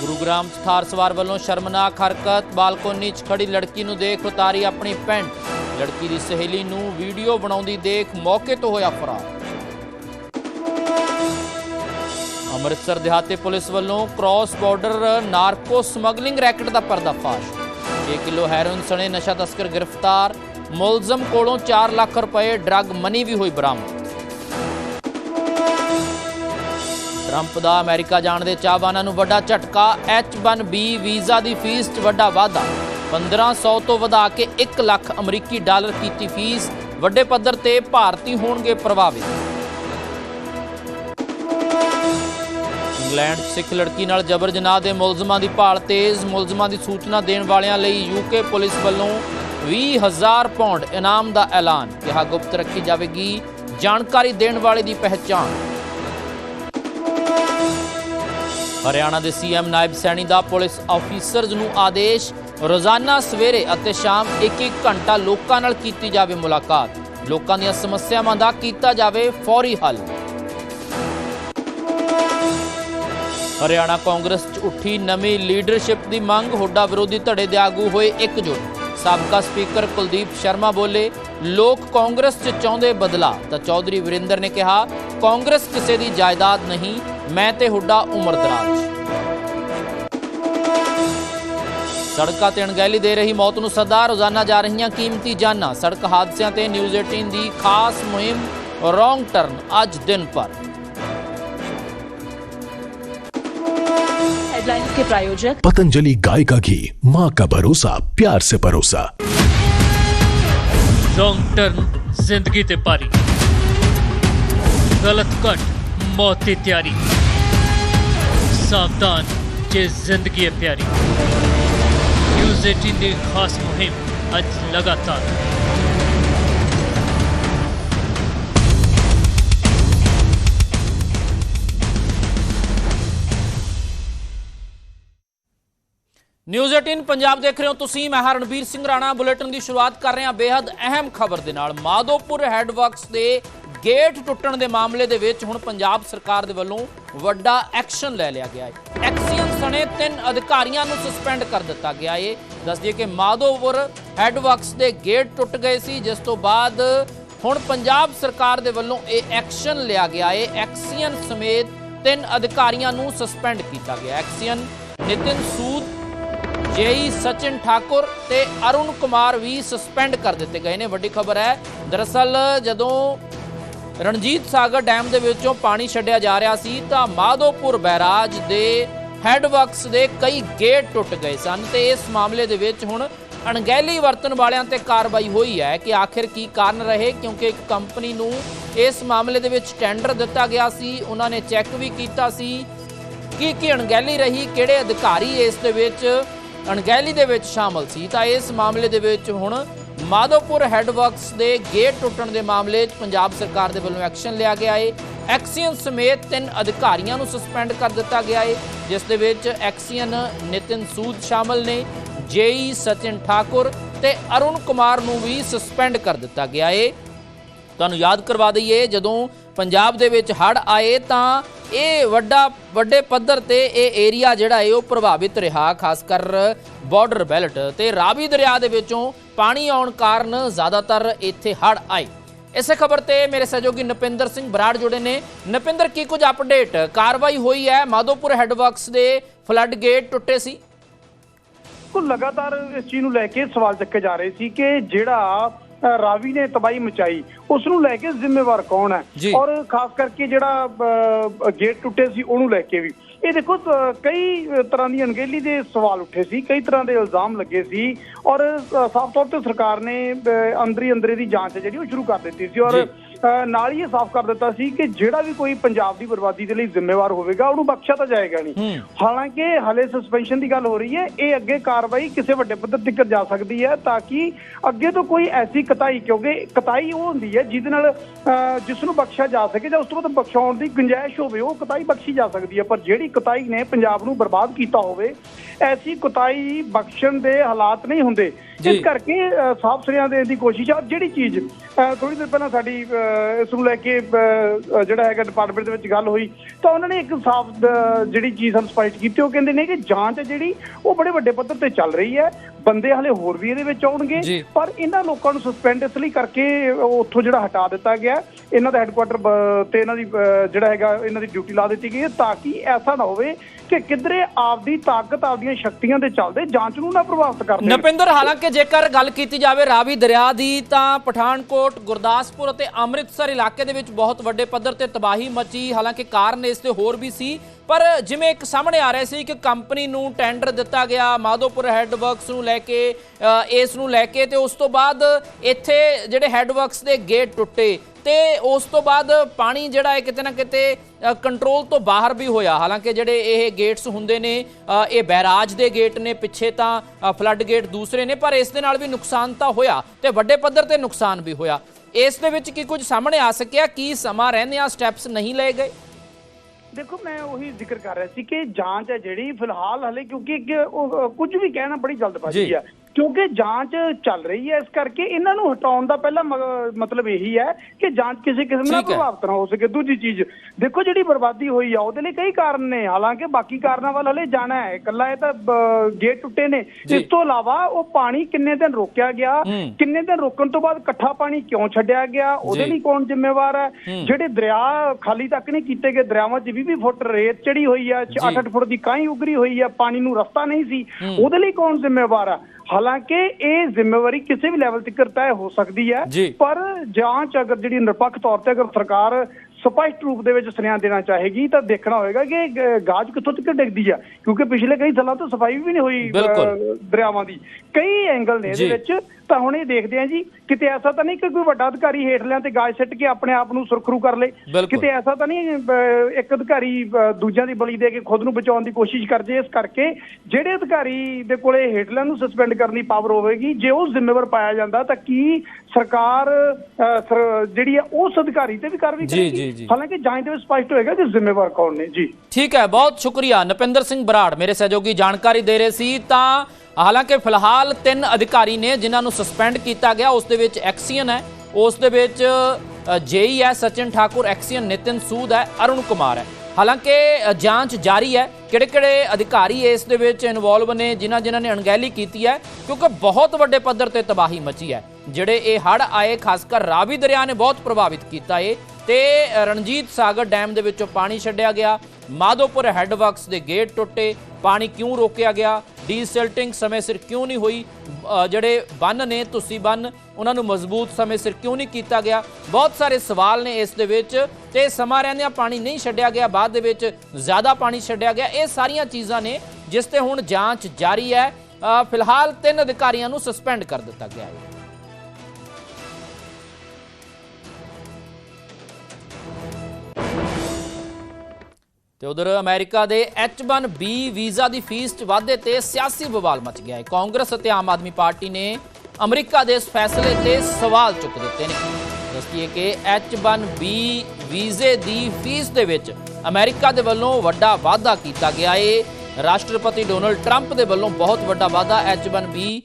ਗੁਰੂਗ੍ਰਾਮ 'ਚ ਥਾਰ ਸਵਾਰ ਵੱਲੋਂ ਸ਼ਰਮਨਾਕ ਹਰਕਤ, ਬਾਲਕੋਨੀ 'ਚ ਖੜੀ ਲੜਕੀ ਨੂੰ ਦੇਖ ਉਤਾਰੀ ਆਪਣੀ ਪੈਂਟ। ਲੜਕੀ ਦੀ ਸਹੇਲੀ ਨੂੰ ਵੀਡੀਓ ਬਣਾਉਂਦੀ ਦੇਖ ਮੌਕੇ ਤੋਂ ਹੋਇਆ ਫਰਾਰ। ਅੰਮ੍ਰਿਤਸਰ ਦਿਹਾਤੀ ਪੁਲਿਸ ਵੱਲੋਂ cross border narco smuggling racket ਦਾ ਪਰਦਾਫਾਸ਼। 6 ਕਿਲੋ ਹੈਰੋਇਨ, ਸਣੇ ਨਸ਼ਾ ਤਸਕਰ ਗ੍ਰਿਫਤਾਰ, ਮੁਲਜ਼ਮ ਕੋਲੋਂ 4 ਲੱਖ ਰੁਪਏ ਡਰੱਗ ਮਨੀ ਵੀ ਹੋਈ ਬਰਾਮਦ। ਟਰੰਪ ਦਾ ਅਮਰੀਕਾ ਜਾਣ ਦੇ ਚਾਹਵਾਨਾਂ ਨੂੰ ਵੱਡਾ ਝਟਕਾ H1B ਵੀਜ਼ਾ ਦੀ ਫੀਸ 'ਚ ਵੱਡਾ ਵਾਧਾ। 1500 ਤੋਂ ਵਧਾ ਕੇ 1 ਲੱਖ ਅਮਰੀਕੀ ਡਾਲਰ ਕੀਤੀ ਫੀਸ, ਵੱਡੇ ਪੱਧਰ ਤੇ ਭਾਰਤੀ ਹੋਣਗੇ ਪ੍ਰਭਾਵਿਤ। ਇੰਗਲੈਂਡ 'ਚ ਸਿੱਖ ਲੜਕੀ ਨਾਲ ਜਬਰ ਜਨਾਹ ਦੇ ਮੁਲਜ਼ਮਾਂ ਦੀ ਭਾਲ ਤੇਜ਼, ਮੁਲਜ਼ਮਾਂ ਦੀ ਸੂਚਨਾ ਦੇਣ ਵਾਲਿਆਂ ਲਈ ਯੂਕੇ ਪੁਲਿਸ ਵੱਲੋਂ 20000 ਪਾਉਂਡ ਇਨਾਮ ਦਾ ਐਲਾਨ। ਕਿਹਾ ਗੁਪਤ ਰੱਖੀ ਜਾਵੇਗੀ ਜਾਣਕਾਰੀ ਦੇਣ ਵਾਲੇ ਦੀ ਪਹਿਚਾਣ। ਹਰਿਆਣਾ ਦੇ ਸੀਐਮ ਨਾਇਬ ਸੈਣੀ ਦਾ ਪੁਲਿਸ ਆਫੀਸਰਜ਼ ਨੂੰ ਆਦੇਸ਼, ਰੋਜ਼ਾਨਾ ਸਵੇਰੇ ਅਤੇ ਸ਼ਾਮ 1-1 ਘੰਟਾ ਲੋਕਾਂ ਨਾਲ ਕੀਤੀ ਜਾਵੇ ਮੁਲਾਕਾਤ। ਲੋਕਾਂ ਦੀਆਂ ਸਮੱਸਿਆਵਾਂ ਦਾ ਕੀਤਾ ਜਾਵੇ ਫੌਰੀ ਹੱਲ। ਹਰਿਆਣਾ ਕਾਂਗਰਸ 'ਚ ਉੱਠੀ ਨਵੀਂ ਲੀਡਰਸ਼ਿਪ ਦੀ ਮੰਗ, ਹੋਡਾ ਵਿਰੋਧੀ ਧੜੇ ਦੇ ਆਗੂ ਹੋਏ ਇਕਜੁੱਟ। ਸਾਬਕਾ ਸਪੀਕਰ ਕੁਲਦੀਪ ਸ਼ਰਮਾ ਬੋਲੇ, ਲੋਕ ਕਾਂਗਰਸ 'ਚ ਚਾਹੁੰਦੇ ਬਦਲਾ ਤਾਂ ਚੌਧਰੀ ਵਰਿੰਦਰ ਨੇ ਕਿਹਾ, ਕਾਂਗਰਸ ਕਿਸੇ ਦੀ ਜਾਇਦਾਦ ਨਹੀਂ ਮੈਂ ਤੇ ਹੁੱਡਾ ਉਮਰਦਰਾਜ ਸੜਕਾਂ ਤੇ ਅਣਗਹਿਲੀ ਦੇ ਰਹੀ ਮੌਤ ਨੂੰ ਸਦਾ ਰੋਜ਼ਾਨਾ ਜਾ ਰਹੀਆਂ ਕੀਮਤੀ ਜਾਨਾਂ ਸੜਕ ਹਾਦਸਿਆਂ ਤੇ ਨਿਊਜ਼ 18 ਦੀ ਖਾਸ ਮੁਹਿੰਮ ਰੋਂਗ ਟਰਨ ਅੱਜ ਦਿਨ ਪਰ हेडलाइंस के प्रायोजक पतंजलि गाय का घी माँ का भरोसा प्यार से परोसा ਰੋਂਗ ਟਰਨ ਜ਼ਿੰਦਗੀ ਤੇ ਭਾਰੀ ਗਲਤ ਕੱਟ ਮੌਤ ਦੀ ਤਿਆਰੀ। ਸਾਵਧਾਨ ਜੇ ਜ਼ਿੰਦਗੀ ਹੈ ਪਿਆਰੀ। ਨਿਊਜ਼ 18 ਦੀ ਖਾਸ ਮੁਹਿੰਮ ਅੱਜ ਲਗਾਤਾਰ। ਨਿਊਜ਼ 18 ਪੰਜਾਬ ਦੇਖ ਰਹੇ ਹੋ ਤੁਸੀਂ, ਮੈਂ ਹਾਂ ਰਣਬੀਰ ਸਿੰਘ ਰਾਣਾ। ਬੁਲੇਟਿਨ ਦੀ ਸ਼ੁਰੂਆਤ ਕਰ ਰਹੇ ਹਾਂ ਬੇहद ਅਹਿਮ ਖਬਰ ਦੇ ਨਾਲ। ਮਾਧੋਪੁਰ ਹੈਡਵਰਕਸ ਦੇ ਗੇਟ ਟੁੱਟਣ ਦੇ ਮਾਮਲੇ ਦੇ ਵਿੱਚ ਹੁਣ ਪੰਜਾਬ ਸਰਕਾਰ ਦੇ ਵੱਲੋਂ ਵੱਡਾ ਐਕਸ਼ਨ ਲੈ ਲਿਆ ਗਿਆ ਹੈ। ਐਕਸੀਅਨ ਸਣੇ ਤਿੰਨ ਅਧਿਕਾਰੀਆਂ ਨੂੰ ਸਸਪੈਂਡ ਕਰ ਦਿੱਤਾ ਗਿਆ ਹੈ। ਦੱਸ ਦਈਏ ਕਿ ਮਾਧੋਪੁਰ ਹੈਡਵਰਕਸ ਦੇ ਗੇਟ ਟੁੱਟ ਗਏ ਸੀ, ਜਿਸ ਤੋਂ ਬਾਅਦ ਹੁਣ ਪੰਜਾਬ ਸਰਕਾਰ ਦੇ ਵੱਲੋਂ ਇਹ ਐਕਸ਼ਨ ਲਿਆ ਗਿਆ ਹੈ। ਐਕਸੀਅਨ ਸਮੇਤ ਤਿੰਨ ਅਧਿਕਾਰੀਆਂ ਨੂੰ ਸਸਪੈਂਡ ਕੀਤਾ ਗਿਆ ਐਕਸੀਅਨ ਨਿਤਿਨ ਸੂਦ, ਜੇਈ ਸਚਿਨ ਠਾਕੁਰ ਤੇ ਅਰੁਣ ਕੁਮਾਰ ਵੀ ਸਸਪੈਂਡ ਕਰ ਦਿੱਤੇ ਗਏ ਨੇ। ਵੱਡੀ ਖਬਰ ਹੈ, ਦਰਅਸਲ ਜਦੋਂ ਰਣਜੀਤ ਸਾਗਰ ਡੈਮ ਦੇ ਵਿੱਚੋਂ ਪਾਣੀ ਛੱਡਿਆ ਜਾ ਰਿਹਾ ਸੀ ਤਾਂ ਮਾਧੋਪੁਰ ਬੈਰਾਜ ਦੇ ਹੈਡਵਰਕਸ ਦੇ ਕਈ ਗੇਟ ਟੁੱਟ ਗਏ ਸਨ ਤੇ ਇਸ ਮਾਮਲੇ ਦੇ ਵਿੱਚ ਹੁਣ ਅਣਗਹਿਲੀ ਵਰਤਣ ਵਾਲਿਆਂ ਤੇ ਕਾਰਵਾਈ ਹੋਈ ਹੈ ਕਿ ਆਖਿਰ ਕੀ ਕਾਰਨ ਰਹੇ, ਕਿਉਂਕਿ ਇੱਕ ਕੰਪਨੀ ਨੂੰ ਇਸ ਮਾਮਲੇ ਦੇ ਵਿੱਚ ਟੈਂਡਰ ਦਿੱਤਾ ਗਿਆ ਸੀ, ਉਹਨਾਂ ਨੇ ਚੈੱਕ ਵੀ ਕੀਤਾ ਸੀ ਕੀ ਕੀ ਅਣਗਹਿਲੀ ਰਹੀ, ਕਿਹੜੇ ਅਧਿਕਾਰੀ ਇਸ ਦੇ ਵਿੱਚ ਅਣਗਹਿਲੀ ਦੇ ਵਿੱਚ ਸ਼ਾਮਲ ਸੀ। ਤਾਂ ਇਸ ਮਾਮਲੇ ਦੇ ਵਿੱਚ ਹੁਣ ਮਾਧੋਪੁਰ ਹੈੱਡਵਰਕਸ ਦੇ ਗੇਟ ਟੁੱਟਣ ਦੇ ਮਾਮਲੇ 'ਚ ਪੰਜਾਬ ਸਰਕਾਰ ਦੇ ਵੱਲੋਂ ਐਕਸ਼ਨ ਲਿਆ ਗਿਆ ਏ। ਐਕਸੀਅਨ ਸਮੇਤ ਤਿੰਨ ਅਧਿਕਾਰੀਆਂ ਨੂੰ ਸਸਪੈਂਡ ਕਰ ਦਿੱਤਾ ਗਿਆ ਏ, ਜਿਸ ਦੇ ਵਿੱਚ ਐਕਸੀਅਨ ਨਿਤਿਨ ਸੂਦ ਸ਼ਾਮਲ ਨੇ, ਜੇਈ ਸਚਿਨ ਠਾਕੁਰ ਤੇ ਅਰੁਣ ਕੁਮਾਰ ਨੂੰ ਵੀ ਸਸਪੈਂਡ ਕਰ ਦਿੱਤਾ ਗਿਆ ਏ। ਤੁਹਾਨੂੰ ਯਾਦ ਕਰਵਾ ਦਈਏ, ਜਦੋਂ ਪੰਜਾਬ ਦੇ ਵਿੱਚ ਹੜ੍ਹ ਆਏ ਤਾਂ ਇਹ ਵੱਡਾ, ਵੱਡੇ ਪੱਧਰ ਤੇ ਇਹ ਏਰੀਆ ਜਿਹੜਾ ਹੈ ਉਹ ਪ੍ਰਭਾਵਿਤ ਰਿਹਾ, ਖਾਸ ਕਰ ਬਾਰਡਰ ਬੈਲਟ ਤੇ ਰਾਵੀ ਦਰਿਆ ਦੇ ਵਿੱਚੋਂ ਪਾਣੀ ਆਉਣ ਕਾਰਨ ਜ਼ਿਆਦਾਤਰ ਇੱਥੇ ਹੜ੍ਹ ਆਏ। ਇਸੇ ਖਬਰ ਤੇ ਮੇਰੇ ਸਹਿਯੋਗੀ ਨਪਿੰਦਰ ਸਿੰਘ ਬਰਾੜ ਜੁੜੇ ਨੇ। ਨਪਿੰਦਰ, ਕੀ ਕੁਝ ਅਪਡੇਟ ਕਾਰਵਾਈ ਹੋਈ ਹੈ? ਮਾਧੋਪੁਰ ਹੈਡਵਰਕਸ ਦੇ ਫਲੱਡ ਗੇਟ ਟੁੱਟੇ ਸੀ। ਕੋ ਲਗਾਤਾਰ ਇਸ ਚੀਜ਼ ਨੂੰ ਲੈ ਕੇ ਸਵਾਲ ਚੱਕੇ ਜਾ ਰਹੇ ਸੀ ਕਿ ਜਿਹੜਾ ਰਾਵੀ ਨੇ ਤਬਾਹੀ ਮਚਾਈ। ਉਸ ਨੂੰ ਲੈ ਕੇ ਜ਼ਿੰਮੇਵਾਰ ਕੌਣ। ਹੈ? ਔਰ ਖਾਸ ਕਰਕੇ ਜਿਹੜਾ ਗੇਟ ਟੁੱਟੇ ਸੀ ਉਹਨੂੰ ਲੈ ਕੇ ਵੀ। ਇਹ ਦੇਖੋ ਕਈ ਤਰ੍ਹਾਂ ਦੀ ਅਣਗਹਿਲੀ ਦੇ ਸਵਾਲ ਉੱਠੇ ਸੀ ਕਈ ਤਰ੍ਹਾਂ ਦੇ ਇਲਜ਼ਾਮ ਲੱਗੇ ਸੀ। ਔਰ ਸਾਫ਼ ਤੌਰ ਤੇ ਸਰਕਾਰ ਨੇ ਅੰਦਰੀ ਅੰਦਰੇ ਦੀ ਜਾਂਚ ਜਿਹੜੀ ਉਹ ਸ਼ੁਰੂ ਕਰ ਦਿੱਤੀ ਸੀ। ਔਰ ਨਾਲ ਹੀ ਇਹ ਸਾਫ਼ ਕਰ ਦਿੱਤਾ ਸੀ ਕਿ ਜਿਹੜਾ ਵੀ ਕੋਈ ਪੰਜਾਬ ਦੀ ਬਰਬਾਦੀ ਦੇ ਲਈ ਜ਼ਿੰਮੇਵਾਰ ਹੋਵੇਗਾ ਉਹਨੂੰ ਬਖਸ਼ਿਆ ਤਾਂ ਜਾਏਗਾ ਨਹੀਂ। ਹਾਲਾਂਕਿ ਹਲੇ ਸਸਪੈਂਸ਼ਨ ਦੀ ਗੱਲ ਹੋ ਰਹੀ ਹੈ ਇਹ ਅੱਗੇ ਕਾਰਵਾਈ ਕਿਸੇ ਵੱਡੇ ਪੱਧਰ ਤੱਕ ਜਾ ਸਕਦੀ ਹੈ ਤਾਂ ਕਿ ਅੱਗੇ ਤੋਂ ਕੋਈ ਐਸੀ ਕਤਾਈ ਕਿਉਂਕਿ ਕਤਾਈ ਉਹ ਹੁੰਦੀ ਹੈ ਜਿਹਦੇ ਨਾਲ ਜਿਸ ਨੂੰ ਬਖਸ਼ਿਆ ਜਾ ਸਕੇ ਜਾਂ ਉਸ ਤੋਂ ਬਾਅਦ ਬਖਸ਼ਾਉਣ ਦੀ ਗੁੰਜਾਇਸ਼ ਹੋਵੇ ਉਹ ਕਤਾਈ ਬਖਸ਼ੀ ਜਾ ਸਕਦੀ ਹੈ ਪਰ ਜਿਹੜੀ ਕਤਾਈ ਨੇ ਪੰਜਾਬ ਨੂੰ ਬਰਬਾਦ ਕੀਤਾ ਹੋਵੇ ਐਸੀ ਕਤਾਈ ਬਖਸ਼ਣ ਦੇ ਹਾਲਾਤ ਨਹੀਂ ਹੁੰਦੇ। ਇਸ ਕਰਕੇ ਅ, ਸਾਫ਼ ਸੁਥਰਿਆਂ ਦੇਣ ਦੀ ਕੋਸ਼ਿਸ਼ ਆ। ਜਿਹੜੀ ਚੀਜ਼ ਥੋੜੀ ਦੇਰ ਪਹਿਲਾਂ ਸਾਡੀ ਅ, ਇਸ ਨੂੰ ਲੈ ਕੇ ਅ, ਜਿਹੜਾ ਹੈਗਾ ਡਿਪਾਰਟਮੈਂਟ ਦੇ ਵਿੱਚ ਗੱਲ ਹੋਈ ਤਾਂ ਉਹਨਾਂ ਨੇ ਇੱਕ ਸਾਫ਼ ਅ, ਜਿਹੜੀ ਚੀਜ਼ ਸਾਨੂੰ ਸਪਸ਼ਟ ਕੀਤੀ ਉਹ ਕਹਿੰਦੇ ਨੇ ਕਿ ਜਾਂਚ ਹੈ ਜਿਹੜੀ ਉਹ ਬੜੇ ਵੱਡੇ ਪੱਧਰ ਤੇ ਚੱਲ ਰਹੀ ਹੈ। ਬੰਦੇ ਹਲੇ ਹੋਰ ਵੀ ਇਹਦੇ ਵਿੱਚ ਆਉਣਗੇ। ਪਰ ਇਹਨਾਂ ਲੋਕਾਂ ਨੂੰ ਸਸਪੈਂਡ ਇਸ ਲਈ ਕਰਕੇ ਉੱਥੋਂ ਜਿਹੜਾ ਹਟਾ ਦਿੱਤਾ ਗਿਆ। ਇਹਨਾਂ ਦਾ ਹੈੱਡਕੁਆਟਰ ਤੇ ਇਹਨਾਂ ਦੀ ਜਿਹੜਾ ਹੈਗਾ ਇਹਨਾਂ ਦੀ ਡਿਊਟੀ ਲਾ ਦਿੱਤੀ ਗਈ ਹੈ ਤਾਂ ਕਿ ਐਸਾ ਨਾ ਹੋਵੇ ਕਿ ਕਿਧਰੇ ਆਪਦੀ ਤਾਕਤ ਆਪਦੀਆਂ ਸ਼ਕਤੀਆਂ ਦੇ ਚੱਲਦੇ ਜਾਂਚ ਨੂੰ ਨਾ ਪ੍ਰਭਾਵਿਤ ਕਰਦੇ ਨਪਿੰਦਰ ਹਾਲਾਂਕਿ ਜੇਕਰ ਗੱਲ ਕੀਤੀ ਜਾਵੇ ਰਾਵੀ ਦਰਿਆ ਦੀ ਤਾਂ ਪਠਾਨਕੋਟ ਗੁਰਦਾਸਪੁਰ ਅਤੇ ਅੰਮ੍ਰਿਤਸਰ ਇਲਾਕੇ ਦੇ ਵਿੱਚ ਬਹੁਤ ਵੱਡੇ ਪੱਧਰ ਤੇ ਤਬਾਹੀ ਮਚੀ। ਹਾਲਾਂਕਿ ਕਾਰਨ ਇਸ ਦੇ ਹੋਰ ਵੀ ਸੀ। ਪਰ ਜਿਵੇਂ ਇੱਕ ਸਾਹਮਣੇ ਆ ਰਿਹਾ ਸੀ ਕਿ ਕੰਪਨੀ ਨੂੰ ਟੈਂਡਰ ਦਿੱਤਾ ਗਿਆ, ਮਾਧੋਪੁਰ ਹੈੱਡ ਵਰਕਸ ਨੂੰ ਲੈ ਕੇ ਇਸ ਨੂੰ ਲੈ ਕੇ ਤੇ ਉਸ ਤੋਂ ਬਾਅਦ ਇੱਥੇ ਜਿਹੜੇ ਹੈੱਡ ਵਰਕਸ ਦੇ ਗੇਟ ਟੁੱਟੇ ਤੇ ਉਸ ਤੋਂ ਬਾਅਦ ਪਾਣੀ ਜਿਹੜਾ ਹੈ ਕਿਤੇ ਨਾ ਕਿਤੇ ਕੰਟਰੋਲ ਤੋਂ ਬਾਹਰ ਵੀ ਹੋਇਆ। ਹਾਲਾਂਕਿ ਜਿਹੜੇ ਇਹ ਗੇਟਸ ਹੁੰਦੇ ਨੇ ਇਹ ਬੈਰਾਜ ਦੇ ਗੇਟ ਨੇ, ਪਿੱਛੇ ਤਾਂ ਫਲੱਡ ਗੇਟ ਦੂਸਰੇ ਨੇ, ਪਰ ਇਸ ਦੇ ਨਾਲ ਵੀ ਨੁਕਸਾਨ ਤਾਂ ਹੋਇਆ ਤੇ ਵੱਡੇ ਪੱਧਰ ਤੇ ਨੁਕਸਾਨ ਵੀ ਹੋਇਆ। ਇਸ ਦੇ ਵਿੱਚ ਕੀ ਕੁਝ ਸਾਹਮਣੇ ਆ ਸਕਿਆ, ਕੀ ਸਮਾਂ ਰਹਿੰਦਿਆਂ ਸਟੈਪਸ ਨਹੀਂ ਲਏ ਗਏ? ਦੇਖੋ ਮੈਂ ਉਹੀ ਜ਼ਿਕਰ ਕਰ ਰਿਹਾ ਸੀ ਕਿ ਜਾਂਚ ਹੈ ਜਿਹੜੀ ਫਿਲਹਾਲ ਹਲੇ ਕਿਉਂਕਿ ਕੁਝ ਵੀ ਕਹਿਣਾ ਬੜੀ ਜਲਦਬਾਜ਼ੀ ਜੀ। ਹੈ ਕਿਉਂਕਿ ਜਾਂਚ ਚੱਲ ਰਹੀ ਹੈ ਇਸ ਕਰਕੇ ਇਹਨਾਂ ਨੂੰ ਹਟਾਉਣ ਦਾ ਪਹਿਲਾ ਮਤਲਬ ਇਹੀ ਹੈ ਕਿ ਜਾਂਚ ਕਿਸੇ ਕਿਸਮ ਨਾਲ ਹੈ। ਪ੍ਰਭਾਵਿਤ ਨਾ ਹੋ ਸਕੇ ਦੂਜੀ ਚੀਜ਼ ਦੇਖੋ ਜਿਹੜੀ ਬਰਬਾਦੀ ਹੋਈ ਆ ਉਹਦੇ ਲਈ ਕਈ ਕਾਰਨ ਨੇ ਹਾਲਾਂਕਿ ਬਾਕੀ ਕਾਰਨਾਂ ਵੱਲ ਹਲੇ ਜਾਣਾ ਹੈ ਇਕੱਲਾ ਇਹ ਤਾਂ ਗੇਟ ਟੁੱਟੇ ਨੇ। ਇਸ ਤੋਂ ਇਲਾਵਾ ਉਹ ਪਾਣੀ ਕਿੰਨੇ ਦਿਨ ਰੋਕਿਆ ਗਿਆ ਹੂੰ। ਕਿੰਨੇ ਦਿਨ ਰੋਕਣ ਤੋਂ ਬਾਅਦ ਇਕੱਠਾ ਪਾਣੀ ਕਿਉਂ ਛੱਡਿਆ ਗਿਆ ਉਹਦੇ। ਲਈ ਕੌਣ ਜ਼ਿੰਮੇਵਾਰ ਹੈ ਹੂੰ। ਜਿਹੜੇ ਦਰਿਆ ਖਾਲੀ ਤੱਕ ਨਹੀਂ ਕੀਤੇ ਗਏ ਦਰਿਆਵਾਂ 'ਚ 20 ਫੁੱਟ ਰੇਤ ਚੜੀ ਹੋਈ ਆ ਜੀ। 8-8 ਫੁੱਟ ਦੀ ਕਾਈ ਉਗਰੀ ਹੋਈ ਆ ਪਾਣੀ ਨੂੰ ਰਸਤਾ ਨਹੀਂ ਸੀ ਉਹਦੇ ਲਈ ਕੌਣ ਜ਼ਿੰਮੇਵਾਰ ਆ ਹਾਲਾਂਕਿ ਇਹ ਜ਼ਿੰਮੇਵਾਰੀ ਕਿਸੇ ਵੀ ਲੈਵਲ ਤੱਕ ਤੈਅ ਹੋ ਸਕਦੀ ਹੈ। ਪਰ ਜਾਂਚ ਅਗਰ ਜਿਹੜੀ ਨਿਰਪੱਖ ਤੌਰ ਤੇ ਅਗਰ ਸਰਕਾਰ ਸਪਸ਼ਟ ਰੂਪ ਦੇ ਵਿੱਚ ਸੁਨੇਹਾ ਦੇਣਾ ਚਾਹੇਗੀ ਤਾਂ ਦੇਖਣਾ ਹੋਏਗਾ ਕਿ ਗਾਜ ਕਿੱਥੋਂ ਤੱਕ ਡਿੱਗਦੀ ਆ ਕਿਉਂਕਿ ਪਿਛਲੇ ਕਈ ਸਾਲਾਂ ਤੋਂ ਸਫ਼ਾਈ ਵੀ ਨਹੀਂ ਹੋਈ ਦਰਿਆਵਾਂ ਦੀ ਕਈ ਐਂਗਲ ਨੇ। ਇਹਦੇ ਵਿੱਚ ਤਾਂ ਹੁਣ ਇਹ ਦੇਖਦੇ ਆ ਜੀ। ਕਿਤੇ ਐਸਾ ਤਾਂ ਨਹੀਂ ਕਿ ਕੋਈ ਵੱਡਾ ਅਧਿਕਾਰੀ ਹੇਠ ਲਿਆਂ ਤੇ ਗਾਜ ਸਿੱਟ ਕੇ ਆਪਣੇ ਆਪ ਨੂੰ ਸੁਰਖਰੂ ਕਰ ਲੇ। ਕਿਤੇ ਐਸਾ ਤਾਂ ਨਹੀਂ ਇੱਕ ਅਧਿਕਾਰੀ ਦੂਜਿਆਂ ਦੀ ਬਲੀ ਦੇ ਕੇ ਖੁਦ ਨੂੰ ਬਚਾਉਣ ਦੀ ਕੋਸ਼ਿਸ਼ ਕਰ ਜੇ। ਇਸ ਕਰਕੇ ਜਿਹੜੇ ਅਧਿਕਾਰੀ ਦੇ ਕੋਲੇ ਹੇਠਲਿਆਂ ਨੂੰ ਸਸਪੈਂਡ ਕਰਨ ਦੀ ਪਾਵਰ ਹੋਵੇਗੀ ਜੇ ਉਹ ਜ਼ਿੰਮੇਵਾਰ ਪਾਇਆ ਜਾਂਦਾ ਤਾਂ ਕੀ ਸਰਕਾਰ ਜਿਹੜੀ ਹੈ ਉਸ ਅਧਿਕਾਰੀ ਤੇ ਵੀ ਕਾਰਵਾਈ ਕਰੇਗੀ। ਹਾਲਾਂਕਿ ਜਾਂਚ ਦੇ ਵਿੱਚ ਸਪਸ਼ਟ ਹੋਏਗਾ ਕਿ ਜ਼ਿੰਮੇਵਾਰ ਕੌਣ ਨੇ। ਜੀ। ਠੀਕ ਹੈ ਬਹੁਤ ਸ਼ੁਕਰੀਆ। ਨਪਿੰਦਰ ਸਿੰਘ ਬਰਾੜ ਮੇਰੇ ਸਹਿਯੋਗੀ ਜਾਣਕਾਰੀ ਦੇ ਰਹੇ ਸੀ। ਤਾਂ ਹਾਲਾਂਕਿ ਫਿਲਹਾਲ ਤਿੰਨ ਅਧਿਕਾਰੀ ਨੇ ਜਿਨ੍ਹਾਂ ਨੂੰ ਸਸਪੈਂਡ ਕੀਤਾ ਗਿਆ, ਉਸ ਦੇ ਵਿੱਚ ਐਕਸੀਅਨ ਹੈ, ਉਸ ਦੇ ਵਿੱਚ ਜੇਈ ਹੈ, ਸਚਿਨ ਠਾਕੁਰ ਐਕਸੀਅਨ ਨਿਤਿਨ ਸੂਦ ਹੈ, ਅਰੁਣ ਕੁਮਾਰ ਹੈ। ਹਾਲਾਂਕਿ ਜਾਂਚ ਜਾਰੀ ਹੈ ਕਿਹੜੇ ਕਿਹੜੇ ਅਧਿਕਾਰੀ ਇਸ ਦੇ ਵਿੱਚ ਇਨਵੋਲਵ ਨੇ ਜਿਨ੍ਹਾਂ ਜਿਨ੍ਹਾਂ ਨੇ ਅਣਗਹਿਲੀ ਕੀਤੀ ਹੈ, ਕਿਉਂਕਿ ਬਹੁਤ ਵੱਡੇ ਪੱਧਰ ਤੇ ਤਬਾਹੀ ਮਚੀ ਹੈ। ਜਿਹੜੇ ਇਹ ਹੜ ਆਏ ਖਾਸ ਕਰ ਰਾਵੀ ਦਰਿਆ ਨੇ ਬਹੁਤ ਪ੍ਰਭਾਵਿਤ ਕੀਤਾ ਏ, ਤੇ ਰਣਜੀਤ ਸਾਗਰ ਡੈਮ ਦੇ ਵਿੱਚੋਂ ਪਾਣੀ ਛੱਡਿਆ ਗਿਆ ਮਾਧੋਪੁਰ ਹੈੱਡ ਵਰਕਸ ਦੇ ਗੇਟ ਟੁੱਟੇ, ਪਾਣੀ ਕਿਉਂ ਰੋਕਿਆ ਗਿਆ? ਡੀਸਿਲਟਿੰਗ ਸਮੇਂ ਸਿਰ ਕਿਉਂ ਨਹੀਂ ਹੋਈ? ਜਿਹੜੇ ਬੰਨ ਨੇ, ਤੁਸੀਂ ਬੰਨ, ਉਹਨਾਂ ਨੂੰ ਮਜ਼ਬੂਤ ਸਮੇਂ ਸਿਰ ਕਿਉਂ ਨਹੀਂ ਕੀਤਾ ਗਿਆ? ਬਹੁਤ ਸਾਰੇ ਸਵਾਲ ਨੇ ਇਸ ਦੇ ਵਿੱਚ ਤੇ ਸਮਾਂ ਰਹਿੰਦਿਆਂ ਪਾਣੀ ਨਹੀਂ ਛੱਡਿਆ ਗਿਆ, ਬਾਅਦ ਦੇ ਵਿੱਚ ਜ਼ਿਆਦਾ ਪਾਣੀ ਛੱਡਿਆ ਗਿਆ। ਇਹ ਸਾਰੀਆਂ ਚੀਜ਼ਾਂ ਨੇ ਜਿਸ ਤੇ ਹੁਣ ਜਾਂਚ ਜਾਰੀ ਹੈ। ਫਿਲਹਾਲ ਤਿੰਨ ਅਧਿਕਾਰੀਆਂ ਨੂੰ ਸਸਪੈਂਡ ਕਰ ਦਿੱਤਾ ਗਿਆ ਹੈ। ਤੇ ਉਧਰ ਅਮਰੀਕਾ ਦੇ H1B ਵੀਜ਼ਾ ਦੀ ਫੀਸ 'ਚ ਵਾਧੇ ਤੇ ਸਿਆਸੀ ਬਵਾਲ ਮਚ ਗਿਆ ਹੈ। ਕਾਂਗਰਸ ਅਤੇ ਆਮ ਆਦਮੀ ਪਾਰਟੀ ਨੇ ਅਮਰੀਕਾ ਦੇ ਇਸ ਫੈਸਲੇ ਤੇ ਸਵਾਲ ਚੁੱਕ ਦਿੱਤੇ ਨੇ। ਦੱਸਦੀਏ ਕਿ H1B ਵੀਜ਼ੇ ਦੀ ਫੀਸ ਦੇ ਵਿੱਚ ਅਮਰੀਕਾ ਦੇ ਵੱਲੋਂ ਵੱਡਾ ਵਾਧਾ ਕੀਤਾ ਗਿਆ ਏ। ਰਾਸ਼ਟਰਪਤੀ ਡੋਨਲਡ ਟਰੰਪ ਦੇ ਵੱਲੋਂ ਬਹੁਤ ਵੱਡਾ ਵਾਧਾ H1B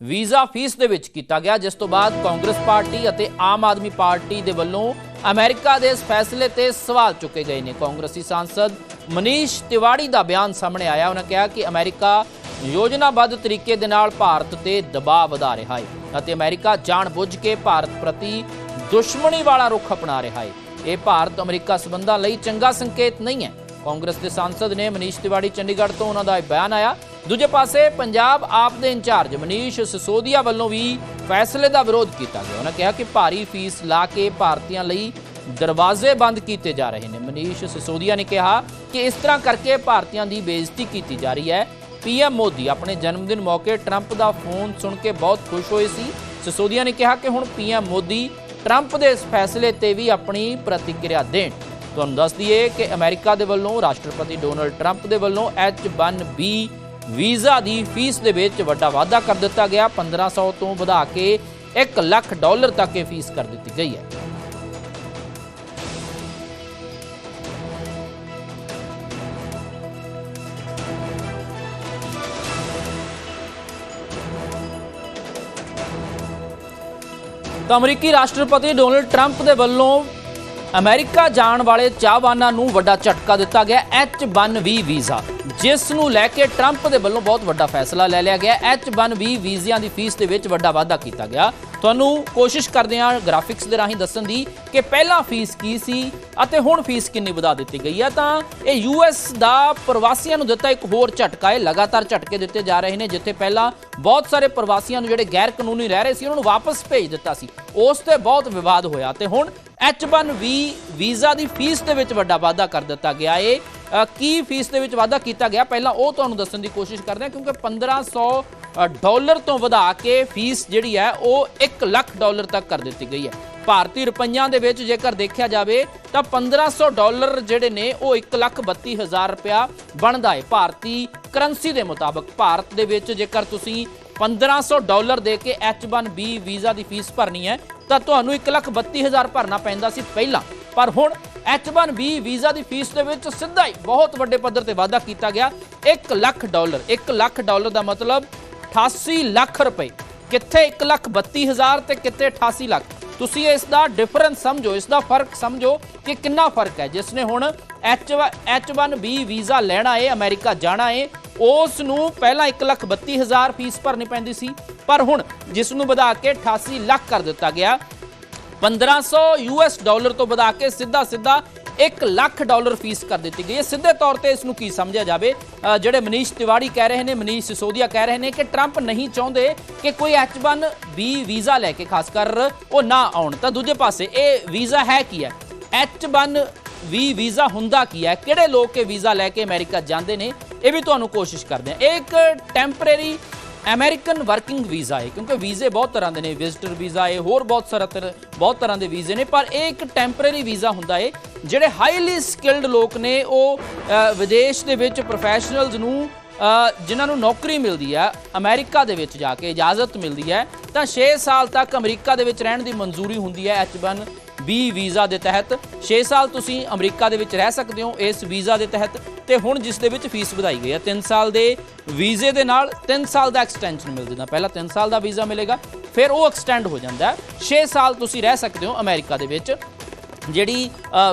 ਵੀਜ਼ਾ ਫੀਸ ਦੇ ਵਿੱਚ ਕੀਤਾ ਗਿਆ, ਜਿਸ ਤੋਂ ਬਾਅਦ ਕਾਂਗਰਸ ਪਾਰਟੀ ਅਤੇ ਆਮ ਆਦਮੀ ਪਾਰਟੀ ਦੇ ਵੱਲੋਂ ਅਮਰੀਕਾ ਦੇ ਇਸ ਫੈਸਲੇ ਤੇ ਸਵਾਲ ਚੁੱਕੇ ਗਏ ਨੇ। ਕਾਂਗਰਸੀ ਸਾਂਸਦ ਮਨੀਸ਼ ਤਿਵਾੜੀ ਦਾ ਬਿਆਨ ਸਾਹਮਣੇ ਆਇਆ। ਉਹਨਾਂ ਕਿਹਾ ਕਿ ਅਮਰੀਕਾ ਯੋਜਨਾਬੱਧ ਤਰੀਕੇ ਦੇ ਨਾਲ ਭਾਰਤ ਤੇ ਦਬਾਅ ਵਧਾ ਰਿਹਾ ਹੈ ਅਤੇ ਅਮਰੀਕਾ ਜਾਣਬੁੱਝ ਕੇ ਭਾਰਤ ਪ੍ਰਤੀ ਦੁਸ਼ਮਣੀ ਵਾਲਾ ਰੁਖ ਅਪਣਾ ਰਿਹਾ ਹੈ। ਇਹ ਭਾਰਤ ਅਮਰੀਕਾ ਸਬੰਧਾਂ ਲਈ ਚੰਗਾ ਸੰਕੇਤ ਨਹੀਂ ਹੈ। ਕਾਂਗਰਸ ਦੇ ਸਾਂਸਦ ਨੇ ਮਨੀਸ਼ ਤਿਵਾੜੀ ਚੰਡੀਗੜ੍ਹ ਤੋਂ ਉਹਨਾਂ ਦਾ ਇਹ ਬਿਆਨ ਆਇਆ। ਦੂਜੇ ਪਾਸੇ ਪੰਜਾਬ ਆਪ ਦੇ ਇੰਚਾਰਜ ਮਨੀਸ਼ ਸਿਸੋਦੀਆ ਵੱਲੋਂ ਵੀ ਫੈਸਲੇ ਦਾ ਵਿਰੋਧ ਕੀਤਾ ਗਿਆ। ਉਹਨਾਂ ਕਿਹਾ ਕਿ ਭਾਰੀ ਫੀਸ ਲਾ ਕੇ ਭਾਰਤੀਆਂ ਲਈ ਦਰਵਾਜ਼ੇ ਬੰਦ ਕੀਤੇ ਜਾ ਰਹੇ ਨੇ। ਮਨੀਸ਼ ਸਿਸੋਦੀਆ ਨੇ ਕਿਹਾ ਕਿ ਇਸ ਤਰ੍ਹਾਂ ਕਰਕੇ ਭਾਰਤੀਆਂ ਦੀ ਬੇਇੱਜ਼ਤੀ ਕੀਤੀ ਜਾ ਰਹੀ ਹੈ। ਪੀਐਮ ਮੋਦੀ ਆਪਣੇ ਜਨਮ ਦਿਨ ਮੌਕੇ ਟਰੰਪ ਦਾ ਫੋਨ ਸੁਣ ਕੇ ਬਹੁਤ ਖੁਸ਼ ਹੋਏ ਸੀ। ਸਿਸੋਦੀਆ ਨੇ ਕਿਹਾ ਕਿ ਹੁਣ ਪੀਐਮ ਮੋਦੀ ਟਰੰਪ ਦੇ ਇਸ ਫੈਸਲੇ ਤੇ ਵੀ ਆਪਣੀ ਪ੍ਰਤੀਕਿਰਿਆ ਦੇਣ। ਤੁਹਾਨੂੰ ਦੱਸ ਦਈਏ ਕਿ ਅਮਰੀਕਾ ਦੇ ਵੱਲੋਂ ਰਾਸ਼ਟਰਪਤੀ ਡੋਨਲਡ ਟਰੰਪ ਦੇ ਵੱਲੋਂ H1B ਵੀਜ਼ਾ ਦੀ ਫੀਸ ਦੇ ਵਿੱਚ ਵੱਡਾ ਵਾਧਾ ਕਰ ਦਿੱਤਾ ਗਿਆ। 1500 ਤੋਂ ਵਧਾ ਕੇ 1 ਲੱਖ ਡਾਲਰ ਤੱਕ ਇਹ ਫੀਸ ਕਰ ਦਿੱਤੀ ਗਈ ਹੈ। ਤਾਂ ਅਮਰੀਕੀ ਰਾਸ਼ਟਰਪਤੀ ਡੋਨਲਡ ਟਰੰਪ ਦੇ ਵੱਲੋਂ ਅਮਰੀਕਾ ਜਾਣ ਵਾਲੇ ਚਾਹਵਾਨਾਂ ਨੂੰ ਵੱਡਾ ਝਟਕਾ ਦਿੱਤਾ ਗਿਆ H1B ਵੀਜ਼ਾ, ਜਿਸ ਨੂੰ ਲੈ ਕੇ ਟਰੰਪ ਦੇ ਵੱਲੋਂ ਬਹੁਤ ਵੱਡਾ ਫੈਸਲਾ ਲੈ ਲਿਆ ਗਿਆ। H1B ਵੀਜ਼ਿਆਂ ਦੀ ਫੀਸ ਦੇ ਵਿੱਚ ਵੱਡਾ ਵਾਧਾ ਕੀਤਾ ਗਿਆ। ਤੁਹਾਨੂੰ ਕੋਸ਼ਿਸ਼ ਕਰਦੇ ਹਾਂ ਗ੍ਰਾਫਿਕਸ ਦੇ ਰਾਹੀਂ ਦੱਸਣ ਦੀ ਕਿ ਪਹਿਲਾਂ ਫੀਸ ਕੀ ਸੀ ਅਤੇ ਹੁਣ ਫੀਸ ਕਿੰਨੀ ਵਧਾ ਦਿੱਤੀ ਗਈ ਹੈ। ਤਾਂ ਇਹ ਯੂਐਸ ਦਾ ਪ੍ਰਵਾਸੀਆਂ ਨੂੰ ਦਿੱਤਾ ਇੱਕ ਹੋਰ ਝਟਕਾ ਹੈ। ਲਗਾਤਾਰ ਝਟਕੇ ਦਿੱਤੇ ਜਾ ਰਹੇ ਨੇ, ਜਿੱਥੇ ਪਹਿਲਾਂ ਬਹੁਤ ਸਾਰੇ ਪ੍ਰਵਾਸੀਆਂ ਨੂੰ ਜਿਹੜੇ ਗੈਰ ਕਾਨੂੰਨੀ ਰਹਿ ਰਹੇ ਸੀ, ਉਹਨਾਂ ਨੂੰ ਵਾਪਸ ਭੇਜ ਦਿੱਤਾ ਸੀ। ਉਸ ਤੇ ਬਹੁਤ ਵਿਵਾਦ ਹੋਇਆ ਤੇ ਹੁਣ H1B ਵੀਜ਼ਾ ਦੀ ਫੀਸ ਦੇ ਵਿੱਚ ਵੱਡਾ ਵਾਧਾ ਕਰ ਦਿੱਤਾ ਗਿਆ ਏ। ਕੀ ਫੀਸ ਦੇ ਵਿੱਚ ਵਾਧਾ ਕੀਤਾ ਗਿਆ? ਪਹਿਲਾਂ ਉਹ ਤੁਹਾਨੂੰ ਦੱਸਣ ਦੀ ਕੋਸ਼ਿਸ਼ ਕਰਦੇ ਹਾਂ ਕਿਉਂਕਿ 1500 ਅ, ਡਾਲਰ ਤੋਂ ਵਧਾ ਕੇ ਫੀਸ ਜਿਹੜੀ ਹੈ ਉਹ 1 ਲੱਖ ਡਾਲਰ ਤੱਕ ਕਰ ਦਿੱਤੀ ਗਈ ਹੈ। ਭਾਰਤੀ ਰੁਪਈਆਂ ਦੇ ਵਿੱਚ ਜੇਕਰ ਦੇਖਿਆ ਜਾਵੇ ਤਾਂ 1500 ਡਾਲਰ ਜਿਹੜੇ ਨੇ ਉਹ 1 ਲੱਖ 32 ਹਜ਼ਾਰ ਰੁਪਇਆ ਬਣਦਾ ਹੈ ਭਾਰਤੀ ਕਰੰਸੀ ਦੇ ਮੁਤਾਬਕ ਭਾਰਤ ਦੇ ਵਿੱਚ ਜੇਕਰ ਤੁਸੀਂ 1500 ਡਾਲਰ ਦੇ ਕੇ H1B ਵੀਜ਼ਾ ਦੀ ਫੀਸ ਭਰਨੀ ਹੈ, ਤਾਂ ਤੁਹਾਨੂੰ 1 ਲੱਖ 32 ਹਜ਼ਾਰ ਭਰਨਾ ਪੈਂਦਾ ਸੀ ਪਹਿਲਾਂ। ਪਰ ਹੁਣ H1B ਵੀਜ਼ਾ ਦੀ ਫੀਸ ਦੇ ਵਿੱਚ ਸਿੱਧਾ ਹੀ ਬਹੁਤ ਵੱਡੇ ਪੱਧਰ ਤੇ ਵਾਧਾ ਕੀਤਾ ਗਿਆ। 1 ਲੱਖ ਡਾਲਰ 1 ਲੱਖ ਡਾਲਰ ਦਾ ਮਤਲਬ 88 ਲੱਖ ਰੁਪਏ। ਕਿੱਥੇ 1 ਲੱਖ 32 ਹਜ਼ਾਰ ਤੇ ਕਿੱਥੇ 88 ਲੱਖ? ਤੁਸੀਂ ਇਸ ਦਾ ਡਿਫਰੈਂਸ ਸਮਝੋ ਇਸ ਦਾ ਫ਼ਰਕ ਸਮਝੋ ਕਿ ਕਿੰਨਾ ਫ਼ਰਕ ਹੈ। ਜਿਸ ਨੇ ਹੁਣ H H1B ਵੀਜ਼ਾ ਲੈਣਾ ਹੈ ਅਮਰੀਕਾ ਜਾਣਾ ਹੈ ਉਸ ਨੂੰ ਪਹਿਲਾਂ 1 ਲੱਖ 32 ਹਜ਼ਾਰ ਫੀਸ ਭਰਨੀ ਪੈਂਦੀ ਸੀ, ਪਰ ਹੁਣ ਜਿਸ ਨੂੰ ਵਧਾ ਕੇ 88 ਲੱਖ ਕਰ ਦਿੱਤਾ ਗਿਆ 1500 ਯੂਐਸ ਡਾਲਰ ਤੋਂ ਵਧਾ ਕੇ ਸਿੱਧਾ ਸਿੱਧਾ 1 ਲੱਖ ਡਾਲਰ ਫੀਸ ਕਰ ਦਿੱਤੀ ਗਈ ਹੈ। ਸਿੱਧੇ ਤੌਰ ਤੇ ਇਸ ਨੂੰ ਕੀ ਸਮਝਿਆ ਜਾਵੇ? ਜਿਹੜੇ ਮਨੀਸ਼ ਤਿਵਾੜੀ ਕਹਿ ਰਹੇ ਨੇ, ਮਨੀਸ਼ ਸਿਸੋਦੀਆ ਕਹਿ ਰਹੇ ਨੇ ਕਿ ਟਰੰਪ ਨਹੀਂ ਚਾਹੁੰਦੇ ਕਿ ਕੋਈ H1B ਵੀਜ਼ਾ ਲੈ ਕੇ, ਖਾਸ ਕਰ ਉਹ ਨਾ ਆਉਣ। ਤਾਂ ਦੂਜੇ ਪਾਸੇ ਇਹ ਵੀਜ਼ਾ ਹੈ ਕੀ ਹੈ? H1B ਵੀਜ਼ਾ ਹੁੰਦਾ ਕੀ ਹੈ? ਕਿਹੜੇ ਲੋਕ ਇਹ ਵੀਜ਼ਾ ਲੈ ਕੇ ਅਮਰੀਕਾ ਜਾਂਦੇ ਨੇ? ਇਹ ਵੀ ਤੁਹਾਨੂੰ ਕੋਸ਼ਿਸ਼ ਕਰਦੇ ਆ ਇਹ ਇੱਕ ਟੈਂਪਰੇਰੀ ਅਮਰੀਕਨ ਵਰਕਿੰਗ ਵੀਜ਼ਾ ਹੈ ਕਿਉਂਕਿ ਵੀਜ਼ੇ ਬਹੁਤ ਤਰ੍ਹਾਂ ਦੇ ਨੇ ਵਿਜ਼ਟਰ ਵੀਜ਼ਾ ਹੈ ਹੋਰ ਬਹੁਤ ਸਾਰਾ ਬਹੁਤ ਤਰ੍ਹਾਂ ਦੇ ਵੀਜ਼ੇ ਨੇ ਪਰ ਇਹ ਇੱਕ ਟੈਂਪਰੇਰੀ ਵੀਜ਼ਾ ਹੁੰਦਾ ਹੈ ਜਿਹੜੇ ਹਾਈਲੀ ਸਕਿਲਡ ਲੋਕ ਨੇ ਉਹ ਵਿਦੇਸ਼ ਦੇ ਵਿੱਚ ਪ੍ਰੋਫੈਸ਼ਨਲਜ਼ ਨੂੰ ਅ, ਜਿਨ੍ਹਾਂ ਨੂੰ ਨੌਕਰੀ ਮਿਲਦੀ ਹੈ ਅਮਰੀਕਾ ਦੇ ਵਿੱਚ ਜਾ ਕੇ ਇਜਾਜ਼ਤ ਮਿਲਦੀ ਹੈ ਤਾਂ 6 ਸਾਲ ਤੱਕ ਅਮਰੀਕਾ ਦੇ ਵਿੱਚ ਰਹਿਣ ਦੀ ਮਨਜ਼ੂਰੀ ਹੁੰਦੀ ਹੈ H1 B ਵੀਜ਼ਾ ਦੇ ਤਹਿਤ 6 ਸਾਲ ਤੁਸੀਂ ਅਮਰੀਕਾ ਦੇ ਵਿੱਚ ਰਹਿ ਸਕਦੇ ਹੋ ਇਸ ਵੀਜ਼ਾ ਦੇ ਤਹਿਤ ਤੇ ਹੁਣ ਜਿਸ ਦੇ ਵਿੱਚ ਫੀਸ ਵਧਾਈ ਗਈ ਹੈ। 3 ਸਾਲ ਦੇ ਵੀਜ਼ੇ ਦੇ ਨਾਲ 3 ਸਾਲ ਦਾ ਐਕਸਟੈਂਸ਼ਨ ਮਿਲ ਜਾਂਦਾ। ਪਹਿਲਾਂ 3 ਸਾਲ ਦਾ ਵੀਜ਼ਾ ਮਿਲੇਗਾ, ਫਿਰ ਉਹ ਐਕਸਟੈਂਡ ਹੋ ਜਾਂਦਾ ਹੈ। 6 ਸਾਲ ਤੁਸੀਂ ਰਹਿ ਸਕਦੇ ਹੋ ਅਮਰੀਕਾ ਦੇ ਵਿੱਚ, ਜਿਹੜੀ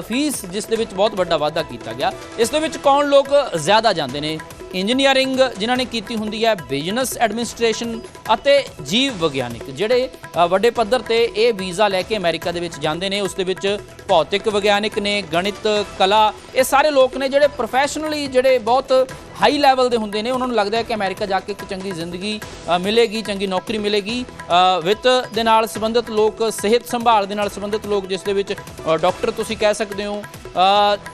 ਫੀਸ ਜਿਸ ਦੇ ਵਿੱਚ ਬਹੁਤ ਵੱਡਾ ਵਾਧਾ ਕੀਤਾ ਗਿਆ। ਇਸ ਦੇ ਵਿੱਚ ਕੌਣ ਲੋਕ ਜ਼ਿਆਦਾ ਜਾਂਦੇ ਨੇ? ਇੰਜੀਨੀਅਰਿੰਗ ਜਿਨ੍ਹਾਂ ਨੇ ਕੀਤੀ ਹੁੰਦੀ ਹੈ ਬਿਜ਼ਨਸ ਐਡਮਿਨਿਸਟ੍ਰੇਸ਼ਨ ਅਤੇ ਜੀਵ ਵਿਗਿਆਨਿਕ ਜਿਹੜੇ ਵੱਡੇ ਪੱਧਰ ਤੇ ਇਹ ਵੀਜ਼ਾ ਲੈ ਕੇ ਅਮਰੀਕਾ ਦੇ ਵਿੱਚ ਜਾਂਦੇ ਨੇ ਉਸ ਦੇ ਵਿੱਚ ਭੌਤਿਕ ਵਿਗਿਆਨਿਕ ਨੇ ਗਣਿਤ ਕਲਾ ਇਹ ਸਾਰੇ ਲੋਕ ਨੇ ਜਿਹੜੇ ਪ੍ਰੋਫੈਸ਼ਨਲੀ ਜਿਹੜੇ ਬਹੁਤ ਹਾਈ ਲੈਵਲ ਦੇ ਹੁੰਦੇ ਨੇ ਉਹਨਾਂ ਨੂੰ ਲੱਗਦਾ ਹੈ ਕਿ ਅਮਰੀਕਾ ਜਾ ਕੇ ਇੱਕ ਚੰਗੀ ਜ਼ਿੰਦਗੀ ਮਿਲੇਗੀ ਚੰਗੀ ਨੌਕਰੀ ਮਿਲੇਗੀ ਵਿੱਤ ਦੇ ਨਾਲ ਸੰਬੰਧਿਤ ਲੋਕ ਸਿਹਤ ਸੰਭਾਲ ਦੇ ਨਾਲ ਸੰਬੰਧਿਤ ਲੋਕ ਜਿਸ ਦੇ ਵਿੱਚ ਅ, ਡਾਕਟਰ ਤੁਸੀਂ ਕਹਿ ਸਕਦੇ ਹੋ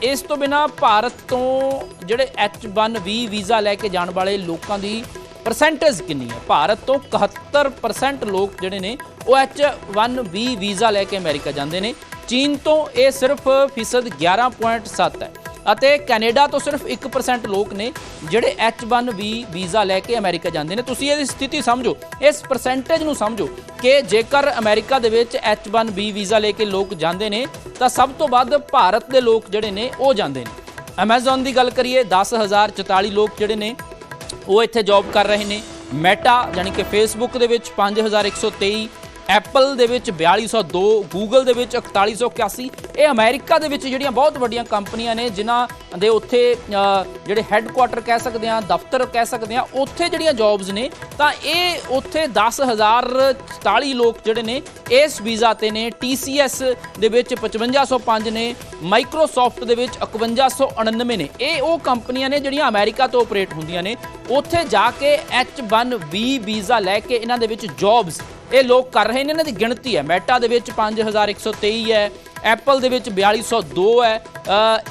ਇਸ ਤੋਂ ਬਿਨਾ ਭਾਰਤ ਤੋਂ ਜਿਹੜੇ H1B ਵੀਜ਼ਾ ਲੈ ਕੇ ਜਾਣ ਵਾਲੇ ਲੋਕਾਂ ਦੀ ਪਰਸੈਂਟੇਜ ਕਿੰਨੀ ਹੈ? ਭਾਰਤ ਤੋਂ 71% ਲੋਕ ਜਿਹੜੇ ਨੇ, ਉਹ H1B ਵੀਜ਼ਾ ਲੈ ਕੇ ਅਮਰੀਕਾ ਜਾਂਦੇ ਨੇ। ਚੀਨ ਤੋਂ ਇਹ ਸਿਰਫ ਫੀਸਦ 11.7 ਹੈ। ਅਤੇ ਕੈਨੇਡਾ ਤੋਂ ਸਿਰਫ 1% ਲੋਕ ਨੇ ਜਿਹੜੇ H1B ਵੀਜ਼ਾ ਲੈ ਕੇ ਅਮਰੀਕਾ ਜਾਂਦੇ ਨੇ। ਤੁਸੀਂ ਇਹਦੀ ਸਥਿਤੀ ਸਮਝੋ। ਇਸ ਪਰਸੈਂਟੇਜ ਨੂੰ ਸਮਝੋ ਕਿ ਜੇਕਰ ਅਮਰੀਕਾ ਦੇ ਵਿੱਚ H1B ਵੀਜ਼ਾ ਲੈ ਕੇ ਲੋਕ ਜਾਂਦੇ ਨੇ, ਤਾਂ ਸਭ ਤੋਂ ਵੱਧ ਭਾਰਤ ਦੇ ਲੋਕ ਜਿਹੜੇ ਨੇ, ਉਹ ਜਾਂਦੇ ਨੇ। Amazon ਦੀ ਗੱਲ ਕਰੀਏ 10044 ਲੋਕ ਜਿਹੜੇ ਨੇ, ਉਹ ਇੱਥੇ ਜੌਬ ਕਰ ਰਹੇ ਨੇ। ਮੈਟਾ ਯਾਨੀ ਕਿ ਫੇਸਬੁੱਕ ਦੇ ਵਿੱਚ 5123 ਐਪਲ ਦੇ ਵਿੱਚ 4202 ਗੂਗਲ ਦੇ ਵਿੱਚ 4181 ਇਹ ਅਮਰੀਕਾ ਦੇ ਵਿੱਚ ਜਿਹੜੀਆਂ ਬਹੁਤ ਵੱਡੀਆਂ ਕੰਪਨੀਆਂ ਨੇ, ਜਿਨ੍ਹਾਂ ਦੇ ਉੱਥੇ ਜਿਹੜੇ ਹੈੱਡਕੁਆਟਰ ਕਹਿ ਸਕਦੇ ਆ ਦਫ਼ਤਰ ਕਹਿ ਸਕਦੇ ਆ ਉੱਥੇ ਜਿਹੜੀਆਂ ਜੌਬਸ ਨੇ, ਤਾਂ ਇਹ ਉੱਥੇ 10044 ਲੋਕ ਜਿਹੜੇ ਨੇ, ਇਸ ਵੀਜ਼ਾ ਤੇ ਨੇ TCS ਦੇ ਵਿੱਚ 5505 ਨੇ ਮਾਈਕਰੋਸਾਫਟ ਦੇ ਵਿੱਚ 5199 ਨੇ। ਇਹ ਉਹ ਕੰਪਨੀਆਂ ਨੇ ਜਿਹੜੀਆਂ ਅਮਰੀਕਾ ਤੋਂ ਆਪਰੇਟ ਹੁੰਦੀਆਂ ਨੇ, ਉੱਥੇ ਜਾ ਕੇ H1B ਵੀਜ਼ਾ ਲੈ ਕੇ ਇਹਨਾਂ ਦੇ ਵਿੱਚ ਜੌਬਸ ਇਹ ਲੋਕ ਕਰ ਰਹੇ ਨੇ, ਇਹਨਾਂ ਦੀ ਗਿਣਤੀ ਹੈ। ਮੈਟਾ ਦੇ ਵਿੱਚ 5123 ਹੈ ਐਪਲ ਦੇ ਵਿੱਚ 4202 ਹੈ।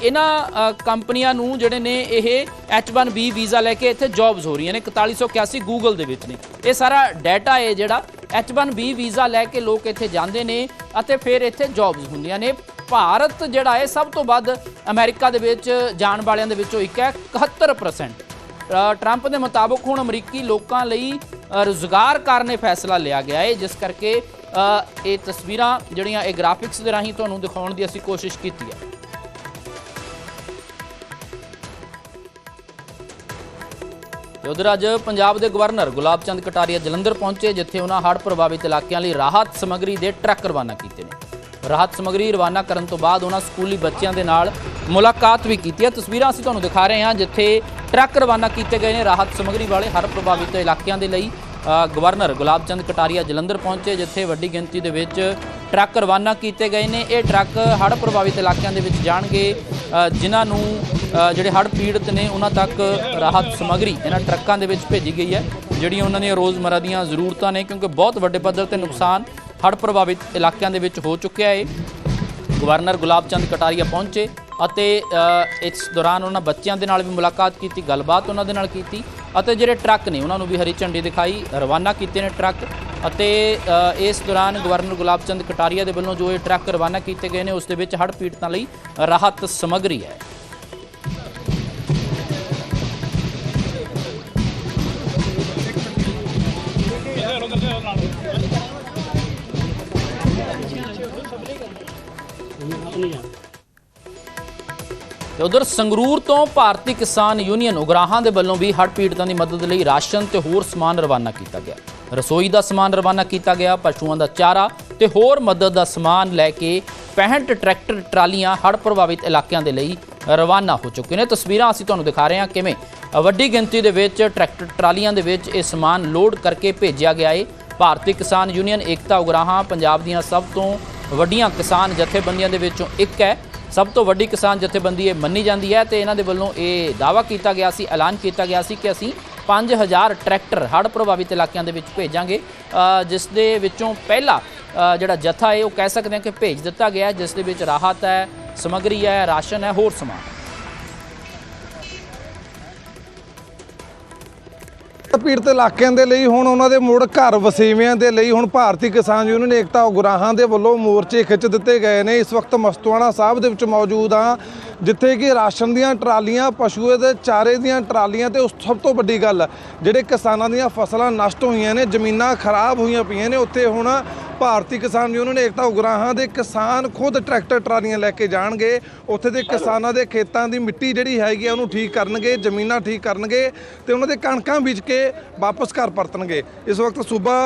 ਇਹਨਾਂ ਕੰਪਨੀਆਂ ਨੂੰ ਜਿਹੜੇ ਨੇ, ਇਹ H1B ਵੀਜ਼ਾ ਲੈ ਕੇ ਇੱਥੇ ਜੌਬਸ ਹੋ ਰਹੀਆਂ ਨੇ 4181 ਗੂਗਲ ਦੇ ਵਿੱਚ ਨੇ। ਇਹ ਸਾਰਾ ਡਾਟਾ ਹੈ ਜਿਹੜਾ H1B ਵੀਜ਼ਾ ਲੈ ਕੇ ਲੋਕ ਇੱਥੇ ਜਾਂਦੇ ਨੇ ਅਤੇ ਫਿਰ ਇੱਥੇ ਜੌਬਸ ਹੁੰਦੀਆਂ ਨੇ। ਭਾਰਤ ਜਿਹੜਾ ਹੈ, ਸਭ ਤੋਂ ਵੱਧ ਅਮਰੀਕਾ ਦੇ ਵਿੱਚ ਜਾਣ ਵਾਲਿਆਂ ਦੇ ਵਿੱਚੋਂ ਇੱਕ ਹੈ 71% ਟਰੰਪ ਦੇ ਮੁਤਾਬਕ ਹੁਣ ਅਮਰੀਕੀ ਲੋਕਾਂ ਲਈ ਰੁਜ਼ਗਾਰ ਕਾਰਨ ਇਹ ਫੈਸਲਾ ਲਿਆ ਗਿਆ ਹੈ, ਜਿਸ ਕਰਕੇ ਇਹ ਤਸਵੀਰਾਂ ਜਿਹੜੀਆਂ, ਇਹ ਗ੍ਰਾਫਿਕਸ ਦੇ ਰਾਹੀਂ ਤੁਹਾਨੂੰ ਦਿਖਾਉਣ ਦੀ ਅਸੀਂ ਕੋਸ਼ਿਸ਼ ਕੀਤੀ ਹੈ। ਤੇ ਉਧਰ ਅੱਜ ਪੰਜਾਬ ਦੇ ਗਵਰਨਰ ਗੁਲਾਬ ਚੰਦ ਕਟਾਰੀਆ ਜਲੰਧਰ ਪਹੁੰਚੇ, ਜਿੱਥੇ ਉਹਨਾਂ ਹੜ੍ਹ ਪ੍ਰਭਾਵਿਤ ਇਲਾਕਿਆਂ ਲਈ ਰਾਹਤ ਸਮੱਗਰੀ ਦੇ ਟਰੱਕ ਰਵਾਨਾ ਕੀਤੇ ਨੇ। ਰਾਹਤ ਸਮੱਗਰੀ ਰਵਾਨਾ ਕਰਨ ਤੋਂ ਬਾਅਦ ਉਹਨਾਂ ਸਕੂਲੀ ਬੱਚਿਆਂ ਦੇ ਨਾਲ ਮੁਲਾਕਾਤ ਵੀ ਕੀਤੀ ਹੈ। ਤਸਵੀਰਾਂ ਅਸੀਂ ਤੁਹਾਨੂੰ ਦਿਖਾ ਰਹੇ ਹਾਂ, ਜਿੱਥੇ ਟਰੱਕ ਰਵਾਨਾ ਕੀਤੇ ਗਏ ਨੇ ਰਾਹਤ ਸਮੱਗਰੀ ਵਾਲੇ ਹੜ੍ਹ ਪ੍ਰਭਾਵਿਤ ਇਲਾਕਿਆਂ ਦੇ ਲਈ। ਗਵਰਨਰ ਗੁਲਾਬ ਚੰਦ ਕਟਾਰੀਆ ਜਲੰਧਰ ਪਹੁੰਚੇ, ਜਿੱਥੇ ਵੱਡੀ ਗਿਣਤੀ ਦੇ ਵਿੱਚ ਟਰੱਕ ਰਵਾਨਾ ਕੀਤੇ ਗਏ ਨੇ। ਇਹ ਟਰੱਕ ਹੜ੍ਹ ਪ੍ਰਭਾਵਿਤ ਇਲਾਕਿਆਂ ਦੇ ਵਿੱਚ ਜਾਣਗੇ। ਜਿਨ੍ਹਾਂ ਨੂੰ ਜਿਹੜੇ ਹੜ੍ਹ ਪੀੜਤ ਨੇ, ਉਹਨਾਂ ਤੱਕ ਰਾਹਤ ਸਮੱਗਰੀ ਇਹਨਾਂ ਟਰੱਕਾਂ ਦੇ ਵਿੱਚ ਭੇਜੀ ਗਈ ਹੈ, ਜਿਹੜੀਆਂ ਉਹਨਾਂ ਦੀਆਂ ਰੋਜ਼ਮਰਾ ਦੀਆਂ ਜ਼ਰੂਰਤਾਂ ਨੇ, ਕਿਉਂਕਿ ਬਹੁਤ ਵੱਡੇ ਪੱਧਰ ਤੇ ਨੁਕਸਾਨ ਹੜ੍ਹ ਪ੍ਰਭਾਵਿਤ ਇਲਾਕਿਆਂ ਦੇ ਵਿੱਚ ਹੋ ਚੁੱਕਿਆ ਹੈ ਗਵਰਨਰ ਗੁਲਾਬ ਚੰਦ ਕਟਾਰੀਆ ਪਹੁੰਚੇ। ਅਤੇ ਇਸ ਦੌਰਾਨ ਉਹਨਾਂ ਬੱਚਿਆਂ ਦੇ ਨਾਲ ਵੀ ਮੁਲਾਕਾਤ ਕੀਤੀ, ਗੱਲਬਾਤ ਉਹਨਾਂ ਦੇ ਨਾਲ ਕੀਤੀ ਅਤੇ ਜਿਹੜੇ ਟਰੱਕ ਨੇ ਉਹਨਾਂ ਨੂੰ ਵੀ ਹਰੀ ਝੰਡੀ ਦਿਖਾਈ, ਰਵਾਨਾ ਕੀਤੇ ਨੇ ਟਰੱਕ ਅਤੇ ਇਸ ਦੌਰਾਨ ਗਵਰਨਰ ਗੁਲਾਬ ਚੰਦ ਕਟਾਰੀਆ ਦੇ ਵੱਲੋਂ ਜੋ ਇਹ ਟਰੱਕ ਰਵਾਨਾ ਕੀਤੇ ਗਏ ਨੇ, ਉਸ ਦੇ ਵਿੱਚ ਹੜ੍ਹ ਪੀੜਤਾਂ ਲਈ ਰਾਹਤ ਸਮੱਗਰੀ ਹੈ। ਤੇ ਉਧਰ ਸੰਗਰੂਰ ਤੋਂ ਭਾਰਤੀ ਕਿਸਾਨ ਯੂਨੀਅਨ ਉਗਰਾਹਾਂ ਦੇ ਵੱਲੋਂ ਵੀ ਹੜ੍ਹ ਪੀੜਤਾਂ ਦੀ ਮਦਦ ਲਈ ਰਾਸ਼ਨ ਤੇ ਹੋਰ ਸਮਾਨ ਰਵਾਨਾ ਕੀਤਾ ਗਿਆ। ਰਸੋਈ ਦਾ ਸਮਾਨ ਰਵਾਨਾ ਕੀਤਾ ਗਿਆ, ਪਸ਼ੂਆਂ ਦਾ ਚਾਰਾ ਤੇ ਹੋਰ ਮਦਦ ਦਾ ਸਮਾਨ ਲੈ ਕੇ 65 ਟਰੈਕਟਰ ਟਰਾਲੀਆਂ ਹੜ੍ਹ ਪ੍ਰਭਾਵਿਤ ਇਲਾਕਿਆਂ ਦੇ ਲਈ ਰਵਾਨਾ ਹੋ ਚੁੱਕੇ ਨੇ। ਤਸਵੀਰਾਂ ਅਸੀਂ ਤੁਹਾਨੂੰ ਦਿਖਾ ਰਹੇ ਹਾਂ ਕਿਵੇਂ ਵੱਡੀ ਗਿਣਤੀ ਦੇ ਵਿੱਚ ਟਰੈਕਟਰ ਟਰਾਲੀਆਂ ਦੇ ਵਿੱਚ ਇਹ ਸਮਾਨ ਲੋਡ ਕਰਕੇ ਭੇਜਿਆ ਗਿਆ ਏ। ਭਾਰਤੀ ਕਿਸਾਨ ਯੂਨੀਅਨ ਏਕਤਾ ਉਗਰਾਹਾਂ ਪੰਜਾਬ ਦੀਆਂ ਸਭ ਤੋਂ ਵੱਡੀਆਂ ਕਿਸਾਨ ਜਥੇਬੰਦੀਆਂ ਦੇ ਵਿੱਚੋਂ ਇੱਕ ਹੈ। ਸਭ ਤੋਂ ਵੱਡੀ ਕਿਸਾਨ ਜਥੇਬੰਦੀ ਇਹ ਮੰਨੀ ਜਾਂਦੀ ਹੈ ਤੇ ਇਹਨਾਂ ਦੇ ਵੱਲੋਂ ਇਹ ਦਾਅਵਾ ਕੀਤਾ ਗਿਆ ਸੀ, ਐਲਾਨ ਕੀਤਾ ਗਿਆ ਸੀ ਕਿ ਅਸੀਂ 5000 ਟਰੈਕਟਰ ਹੜ੍ਹ ਪ੍ਰਭਾਵਿਤ ਇਲਾਕਿਆਂ ਦੇ ਵਿੱਚ ਭੇਜਾਂਗੇ। ਜਿਸ ਦੇ ਵਿੱਚੋਂ ਪਹਿਲਾ ਜਿਹੜਾ ਜਥਾ ਹੈ ਉਹ ਕਹਿ ਸਕਦੇ ਹਾਂ ਕਿ ਭੇਜ ਦਿੱਤਾ ਗਿਆ ਜਿਸ ਦੇ ਵਿੱਚ ਰਾਹਤ ਹੈ, ਸਮੱਗਰੀ ਹੈ, ਰਾਸ਼ਨ ਹੈ, ਹੋਰ ਸਮਾਨ। ਪੀੜਤ ਇਲਾਕਿਆਂ ਦੇ ਲਈ ਹੁਣ ਉਹਨਾਂ ਦੇ ਮੁੜ ਘਰ ਵਸੇਵਿਆਂ ਦੇ ਲਈ ਹੁਣ ਭਾਰਤੀ ਕਿਸਾਨ ਯੂਨੀਅਨ ਏਕਤਾ ਉਗਰਾਹਾਂ ਦੇ ਵੱਲੋਂ ਮੋਰਚੇ ਖਿੱਚ ਦਿੱਤੇ ਗਏ ਨੇ। ਇਸ ਵਕਤ ਮਸਤੂਆਣਾ ਸਾਹਿਬ ਦੇ ਵਿੱਚ ਮੌਜੂਦ ਆ ਜਿੱਥੇ ਕਿ ਰਾਸ਼ਨ ਦੀਆਂ ਟਰਾਲੀਆਂ, ਪਸ਼ੂਏ ਦੇ ਚਾਰੇ ਦੀਆਂ ਟਰਾਲੀਆਂ ਤੇ ਉਸ ਸਭ ਤੋਂ ਵੱਡੀ ਗੱਲ, ਜਿਹੜੇ ਕਿਸਾਨਾਂ ਦੀਆਂ ਫਸਲਾਂ ਨਸ਼ਟ ਹੋਈਆਂ ਨੇ, ਜ਼ਮੀਨਾਂ ਖਰਾਬ ਹੋਈਆਂ ਪਈਆਂ ਨੇ, ਉੱਥੇ ਹੁਣ ਭਾਰਤੀ ਕਿਸਾਨ ਯੂਨੀਅਨ ਏਕਤਾ ਉਗਰਾਹਾਂ ਦੇ ਕਿਸਾਨ ਖੁਦ ਟਰੈਕਟਰ ਟਰਾਲੀਆਂ ਲੈ ਕੇ ਜਾਣਗੇ। ਉੱਥੇ ਦੇ ਕਿਸਾਨਾਂ ਦੇ ਖੇਤਾਂ ਦੀ ਮਿੱਟੀ ਜਿਹੜੀ ਹੈਗੀ ਆ ਉਹਨੂੰ ਠੀਕ ਕਰਨਗੇ ਜ਼ਮੀਨਾਂ ਠੀਕ ਕਰਨਗੇ ਤੇ ਉਹਨਾਂ ਦੇ ਕਣਕਾਂ ਬੀਜ ਕੇ ਵਾਪਸ ਘਰ ਪਰਤਣਗੇ। ਇਸ ਵਕਤ ਸੂਬਾ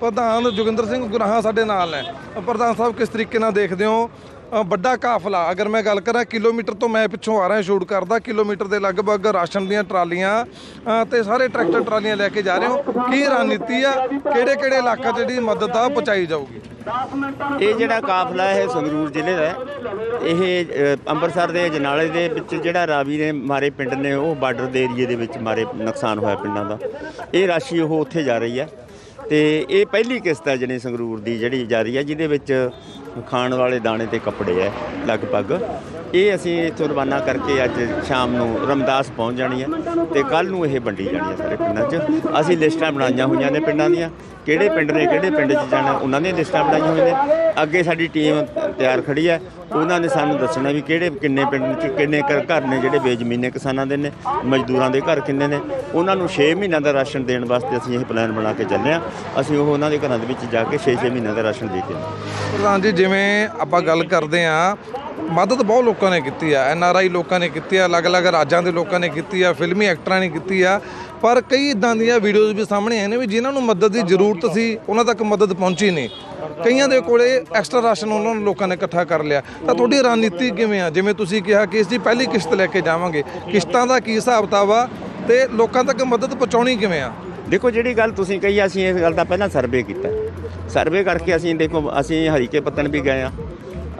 ਪ੍ਰਧਾਨ ਜੋਗਿੰਦਰ ਸਿੰਘ ਗੁਰਾਹਾਂ ਸਾਡੇ ਨਾਲ ਨੇ। ਪ੍ਰਧਾਨ ਸਾਹਿਬ ਕਿਸ ਤਰੀਕੇ ਨਾਲ ਦੇਖਦੇ ਹੋ? ਵੱਡਾ ਕਾਫਲਾ। ਅਗਰ ਮੈਂ ਗੱਲ ਕਰਾਂ ਕਿਲੋਮੀਟਰ ਤੋਂ ਮੈਂ ਪਿੱਛੋਂ ਆ ਰਿਹਾ ਸ਼ੂਟ ਕਰਦਾ। ਕਿਲੋਮੀਟਰ ਦੇ ਲਗਭਗ ਰਾਸ਼ਨ ਦੀਆਂ ਟਰਾਲੀਆਂ ਅ, ਤੇ ਸਾਰੇ ਟਰੈਕਟਰ ਟਰਾਲੀਆਂ ਲੈ ਕੇ ਜਾ ਰਹੇ ਹੋ। ਕੀ ਰਣਨੀਤੀ ਆ? ਕਿਹੜੇ ਕਿਹੜੇ ਇਲਾਕਾ 'ਚ ਜਿਹੜੀ ਮਦਦ ਆ ਪਹੁੰਚਾਈ ਜਾਊਗੀ। ਇਹ ਜਿਹੜਾ ਕਾਫਲਾ ਹੈ ਸੰਗਰੂਰ ਜ਼ਿਲ੍ਹੇ ਦਾ ਇਹ ਅੰਮ੍ਰਿਤਸਰ ਦੇ ਜਨਾਲੇ ਦੇ ਵਿੱਚ ਜਿਹੜਾ ਰਾਵੀ ਨੇ ਮਾਰੇ ਪਿੰਡ ਨੇ ਉਹ ਬਾਰਡਰ ਦੇ ਏਰੀਏ ਦੇ ਵਿੱਚ ਮਾਰੇ ਨੁਕਸਾਨ ਹੋਇਆ ਪਿੰਡਾਂ ਦਾ। ਇਹ ਰਾਸ਼ੀ ਉਹ ਉੱਥੇ ਜਾ ਰਹੀ ਹੈ। ਤੇ ਇਹ ਪਹਿਲੀ ਕਿਸ਼ਤ ਹੈ ਜਿਹੜੀ ਸੰਗਰੂਰ ਦੀ ਜਿਹੜੀ ਜਾ ਹੈ, ਜਿਹਦੇ ਵਿੱਚ ਖਾਣ ਵਾਲੇ ਦਾਣੇ ਤੇ ਕੱਪੜੇ ਹੈ, ਲਗਭਗ। ਇਹ ਅਸੀਂ ਇੱਥੋਂ ਰਵਾਨਾ ਕਰਕੇ ਅੱਜ ਸ਼ਾਮ ਨੂੰ ਰਮਦਾਸ ਪਹੁੰਚ ਜਾਣੀ ਹੈ ਤੇ ਕੱਲ ਨੂੰ ਇਹ ਵੰਡੀ ਜਾਣੀ ਹੈ ਸਾਰੇ ਪਿੰਡਾਂ 'ਚ। ਅਸੀਂ ਲਿਸਟਾਂ ਬਣਾਈਆਂ ਹੋਈਆਂ ਨੇ ਪਿੰਡਾਂ ਦੀਆਂ। ਕਿਹੜੇ ਪਿੰਡ ਨੇ, ਕਿਹੜੇ ਪਿੰਡ 'ਚ ਜਾਣਾ, ਉਹਨਾਂ ਦੀਆਂ ਲਿਸਟਾਂ ਬਣਾਈਆਂ ਹੋਈਆਂ ਨੇ। ਅੱਗੇ ਸਾਡੀ ਟੀਮ ਤਿਆਰ ਖੜੀ ਹੈ। ਉਹਨਾਂ ਨੇ ਸਾਨੂੰ ਦੱਸਣਾ ਵੀ ਕਿਹੜੇ, ਕਿੰਨੇ ਪਿੰਡ 'ਚ, ਕਿੰਨੇ ਘਰ ਘਰ ਨੇ ਜਿਹੜੇ ਬੇਜ਼ਮੀਨੇ ਕਿਸਾਨਾਂ ਦੇ ਨੇ, ਮਜ਼ਦੂਰਾਂ ਦੇ ਘਰ ਕਿੰਨੇ ਨੇ। ਉਹਨਾਂ ਨੂੰ 6 ਮਹੀਨਿਆਂ ਦਾ ਰਾਸ਼ਨ ਦੇਣ ਵਾਸਤੇ ਅਸੀਂ ਇਹ ਪਲਾਨ ਬਣਾ ਕੇ ਚੱਲੇ ਹਾਂ। ਅਸੀਂ ਉਹ ਉਹਨਾਂ ਦੇ ਘਰਾਂ ਦੇ ਵਿੱਚ ਜਾ ਕੇ 6-6 ਮਹੀਨਿਆਂ ਦਾ ਰਾਸ਼ਨ ਦੇ ਕੇ ਪ੍ਰਧਾਨ ਜੀ, ਜਿਵੇਂ ਆਪਾਂ ਗੱਲ ਕਰਦੇ ਆ ਮਦਦ ਬਹੁਤ ਲੋਕਾਂ ਨੇ ਕੀਤੀ ਆ ਐਨ ਆਰ ਆਈ ਲੋਕਾਂ ਨੇ ਕੀਤੀ ਆ, ਅਲੱਗ-ਅਲੱਗ ਰਾਜਾਂ ਦੇ ਲੋਕਾਂ ਨੇ ਕੀਤੀ ਆ, ਫਿਲਮੀ ਐਕਟਰਾਂ ਨੇ ਕੀਤੀ ਆ, ਪਰ ਕਈ ਇਦਾਂ ਦੀਆਂ ਵੀਡੀਓਜ਼ ਵੀ ਸਾਹਮਣੇ ਆਏ ਨੇ ਵੀ ਜਿਨ੍ਹਾਂ ਨੂੰ ਮਦਦ ਦੀ ਜ਼ਰੂਰਤ ਸੀ, ਉਹਨਾਂ ਤੱਕ ਮਦਦ ਪਹੁੰਚੀ ਨਹੀਂ। ਕਈਆਂ ਦੇ ਕੋਲੇ ਐਕਸਟਰਾ ਰਾਸ਼ਨ ਉਹਨਾਂ ਨੂੰ ਲੋਕਾਂ ਨੇ ਇਕੱਠਾ ਕਰ ਲਿਆ। ਤਾਂ ਤੁਹਾਡੀ ਰਣਨੀਤੀ ਕਿਵੇਂ ਆ? ਜਿਵੇਂ ਤੁਸੀਂ ਕਿਹਾ ਕਿ ਇਸ ਦੀ ਪਹਿਲੀ ਕਿਸ਼ਤ ਲੈ ਕੇ ਜਾਵਾਂਗੇ, ਕਿਸ਼ਤਾਂ ਦਾ ਕੀ ਹਿਸਾਬ ਕਿਤਾਬ ਆ ਤੇ ਲੋਕਾਂ ਤੱਕ ਮਦਦ ਪਹੁੰਚਾਉਣੀ ਕਿਵੇਂ ਆ? ਦੇਖੋ, ਜਿਹੜੀ ਗੱਲ ਤੁਸੀਂ ਕਹੀ ਅਸੀਂ ਇਸ ਗੱਲ ਦਾ ਪਹਿਲਾਂ ਸਰਵੇ ਕੀਤਾ। ਸਰਵੇ ਕਰਕੇ ਅਸੀਂ ਦੇਖੋ, ਅਸੀਂ ਹਰੀਕੇ ਪੱਤਨ ਵੀ ਗਏ ਆ।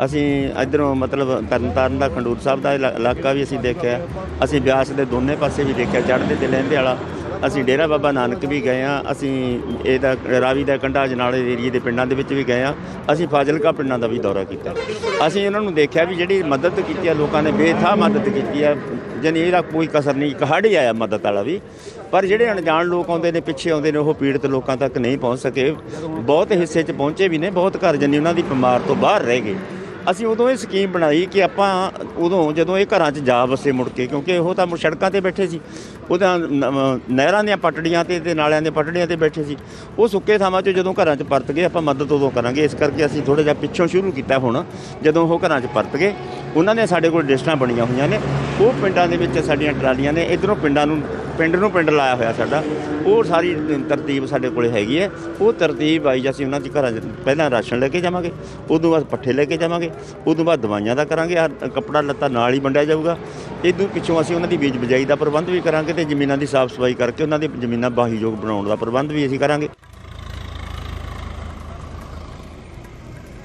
ਅਸੀਂ ਇਧਰੋਂ ਮਤਲਬ ਤਰਨਤਾਰਨ ਦਾ ਖੰਡੂਰ ਸਾਹਿਬ ਦਾ ਇਲਾ- ਇਲਾਕਾ ਵੀ ਅਸੀਂ ਦੇਖਿਆ। ਅਸੀਂ ਬਿਆਸ ਦੇ ਦੋਨੇ ਪਾਸੇ ਵੀ ਦੇਖਿਆ, ਚੜ੍ਹਦੇ ਤੇ ਲਹਿੰਦੇ ਵਾਲਾ। ਅਸੀਂ ਡੇਰਾ ਬਾਬਾ ਨਾਨਕ ਵੀ ਗਏ ਆ ਅਸੀਂ ਇਹਦਾ ਰਾਵੀ ਦਾ ਕੰਢਾ ਜਨਾਲੇ ਏਰੀਏ ਦੇ ਪਿੰਡਾਂ ਦੇ ਵਿੱਚ ਵੀ ਗਏ ਆ ਅਸੀਂ ਫਾਜ਼ਿਲਕਾ ਪਿੰਡਾਂ ਦਾ ਵੀ ਦੌਰਾ ਕੀਤਾ। ਅਸੀਂ ਇਹਨਾਂ ਨੂੰ ਦੇਖਿਆ ਵੀ ਜਿਹੜੀ ਮਦਦ ਕੀਤੀ ਆ, ਲੋਕਾਂ ਨੇ ਬੇਥਾ ਮਦਦ ਕੀਤੀ ਆ, ਜਾਣੀ ਇਹਦਾ ਕੋਈ ਕਸਰ ਨਹੀਂ, ਇੱਕ ਹੜ੍ਹ ਹੀ ਆਇਆ ਮਦਦ ਵਾਲਾ ਵੀ। ਪਰ ਜਿਹੜੇ ਅਣਜਾਣ ਲੋਕ ਆਉਂਦੇ ਨੇ, ਪਿੱਛੇ ਆਉਂਦੇ ਨੇ, ਉਹ ਪੀੜਤ ਲੋਕਾਂ ਤੱਕ ਨਹੀਂ ਪਹੁੰਚ ਸਕੇ। ਬਹੁਤ ਹਿੱਸੇ 'ਚ ਪਹੁੰਚੇ ਵੀ ਨੇ, ਬਹੁਤ ਘਰ ਜੰਨੀ ਉਹਨਾਂ ਦੀ ਬਿਮਾਰ ਤੋਂ ਬਾਹਰ ਰਹਿ ਗਏ। ਅਸੀਂ ਉਦੋਂ ਇਹ ਸਕੀਮ ਬਣਾਈ ਕਿ ਆਪਾਂ ਉਦੋਂ ਜਦੋਂ ਇਹ ਘਰਾਂ 'ਚ ਜਾ ਵਸੇ ਮੁੜ ਕੇ, ਕਿਉਂਕਿ ਉਹ ਤਾਂ ਸੜਕਾਂ ਤੇ ਬੈਠੇ ਸੀ। ਉਹਦਾ ਨ- ਨਹਿਰਾਂ ਦੀਆਂ ਪਟੜੀਆਂ ਤੇ ਤੇ ਨਾਲਿਆਂ ਦੀਆਂ ਪਟੜੀਆਂ ਤੇ ਬੈਠੇ ਸੀ। ਉਹ ਸੁੱਕੇ ਥਾਵਾਂ 'ਚ ਜਦੋਂ ਘਰਾਂ 'ਚ ਪਰਤ ਗਏ, ਆਪਾਂ ਮਦਦ ਉਦੋਂ ਕਰਾਂਗੇ। ਇਸ ਕਰਕੇ ਅਸੀਂ ਥੋੜਾ ਜਿਹਾ ਪਿੱਛੋਂ ਸ਼ੁਰੂ ਕੀਤਾ ਹੁਣ, ਜਦੋਂ ਉਹ ਘਰਾਂ 'ਚ ਪਰਤ ਗਏ। ਉਹਨਾਂ ਨੇ ਸਾਡੇ ਕੋਲ ਡਿਸਟਾਂ ਬਣੀਆਂ ਹੋਈਆਂ ਨੇ। ਉਹ ਪਿੰਡਾਂ ਦੇ ਵਿੱਚ ਸਾਡੀਆਂ ਟਰਾਲੀਆਂ ਨੇ। ਇਧਰੋਂ ਪਿੰਡਾਂ ਨੂੰ, ਪਿੰਡ ਨੂੰ ਪਿੰਡ ਲਾਇਆ ਹੋਇਆ ਸਾਡਾ। ਉਹ ਸਾਰੀ ਤਰਤੀਬ ਸਾਡੇ ਕੋਲੇ ਹੈਗੀ ਹੈ। ਉਹ ਤਰਤੀਬ ਆਈ ਅਸੀਂ ਉਹਨਾਂ ਦੇ ਘਰਾਂ 'ਚ ਪਹਿਲਾਂ ਰਾਸ਼ਨ ਲੈ ਕੇ ਜਾਵਾਂਗੇ, ਉਦੋਂ ਬਾਅਦ ਪੱਠੇ ਲੈ ਕੇ ਜਾਵਾਂਗੇ, ਉਦੋਂ ਬਾਅਦ ਦਵਾਈਆਂ ਦਾ ਕਰਾਂਗੇ। ਆਹ ਕੱਪੜਾ ਲੱਤਾ ਨਾਲ ਹੀ ਵੰਡਿਆ ਜਾਊਗਾ। ਇਦੋਂ ਪਿੱਛੋਂ ਅਸੀਂ ਉਹਨਾਂ ਦੀ ਬੀਜ ਬਜਾਈ ਦਾ ਪ੍ਰਬੰਧ ਵੀ ਕਰਾਂਗੇ ਤੇ ਜ਼ਮੀਨਾਂ ਦੀ ਸਾਫ਼ ਸਫ਼ਾਈ ਕਰਕੇ ਉਹਨਾਂ ਦੀ ਜ਼ਮੀਨਾਂ ਬਾਹੀਯੋਗ ਬਣਾਉਣ ਦਾ ਪ੍ਰਬੰਧ ਵੀ ਅਸੀਂ ਕਰਾਂਗੇ।